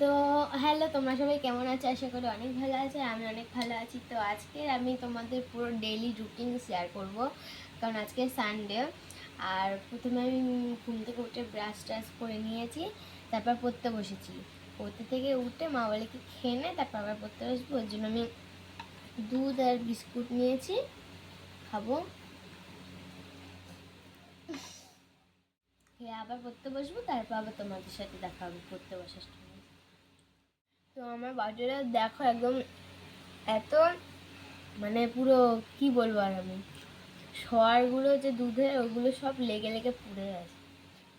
তো হ্যালো তোমরা সবাই কেমন আছো? আশা করি অনেক ভালো আছে, আমি অনেক ভালো আছি। তো আজকে আমি তোমাদের পুরো ডেইলি রুটিন শেয়ার করব, কারণ আজকে সানডে আর প্রথমে আমি ঘুম থেকে উঠে ব্রাশ ট্রাশ করে নিয়েছি, তারপর পড়তে বসেছি। পড়তে থেকে উঠে মা বলে কি খেয়ে নেয় তারপর আবার পড়তে বসবো। ওর জন্য আমি দুধ আর বিস্কুট নিয়েছি, খাব। খেয়ে আবার পড়তে বসবো, তারপর আবার তোমাদের সাথে দেখা হবে, পড়তে বসার তো আমার বাটিটা দেখো একদম এত মানে পুরো কি বলব আর আমি? সরগুলো যে দুধে, ওগুলো সব লেগে লেগে পুড়ে আছে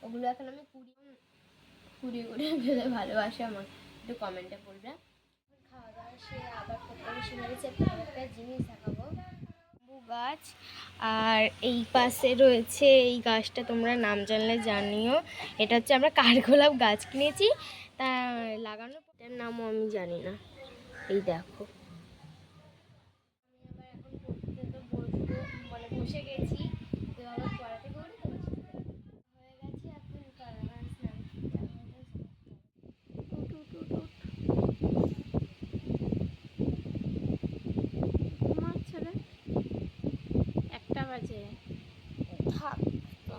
ওগুলো এখন আমি কুড়িয়ে কুড়িয়ে কুড়িয়ে ফেলে ভালোবাসে আমার। একটু কমেন্টে পড়বে খাওয়া দাওয়া সে আবার বসে মেরেছে একটা জিনিস দেখাবো। গাছ, আর এই পাশে রয়েছে এই গাছটা, তোমরা নাম জানলে জানিও। এটা হচ্ছে আমরা কাঠগোলাপ গাছ কিনেছি। তা লাগানো এটার নামও আমি জানি না। এই দেখো। আমি আবার এখন পড়তে তো মানে বসে গেছি তো আবার পড়াতে করি তো হয়ে গেছে এখন কারণ স্নান করতে হবে। উঠ, উঠ, উঠ, উঠ। ঘুমাচ্ছে রে একটা বাজে থাক তো।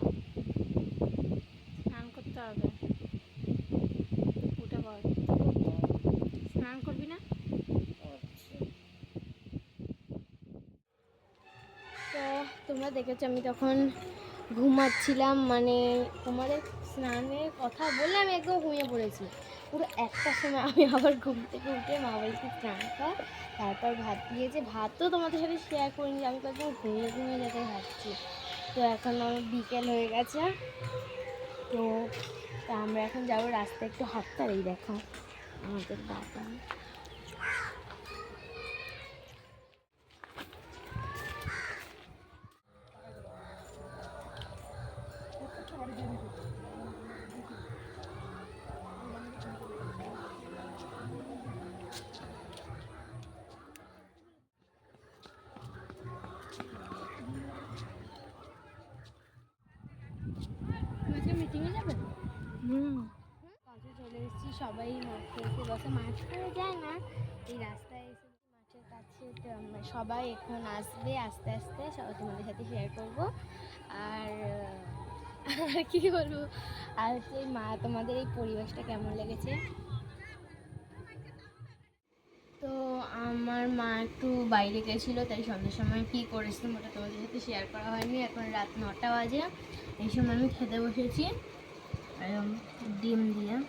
স্নান করতে হবে উঠে পড় স্নান করবি না তো তোমরা দেখেছ, আমি তখন ঘুমাচ্ছিলাম মানে তোমাদের স্নানের কথা বলে আমি একদম ঘুমিয়ে পড়েছি। পুরো একটার সময় আমি আবার ঘুম থেকে উঠে মা বলছি, স্নান কর। তারপর ভাত দিয়েছে। ভাতও তোমাদের সাথে শেয়ার করিনি, আমি তো একদম ঘুমিয়ে ঘুমিয়ে যেতে ভাবছি তো এখন আমার বিকেল হয়ে গেছে। তো তা আমরা এখন যাব রাস্তায় একটু হাঁটতে এই দেখো, আমাদের বাবা। সবাই মাঠে এসে বসে। মাছ করে যায় না, এই রাস্তায় এসে মাছের কাছে সবাই এখন আসবে, আস্তে আস্তে সবাই তোমাদের সাথে শেয়ার করব। আর আর কি বলব? আর এই মা, তোমাদের এই পরিবেশটা কেমন লেগেছে? তো আমার মা একটু বাইরে গেছিল, তাই সন্ধ্যের সময় কী করেছিলাম ওটা তোমাদের সাথে শেয়ার করা হয়নি। এখন রাত নটা বাজে, এই সময় আমি খেতে বসেছি। ডিম দিয়ে আর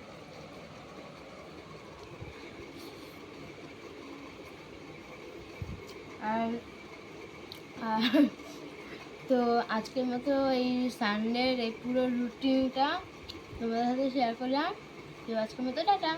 আর তো আজকের মতো এই সানডের এই পুরো রুটিনটা তোমাদের সাথে শেয়ার করলাম। তো আজকের মতো টাটা।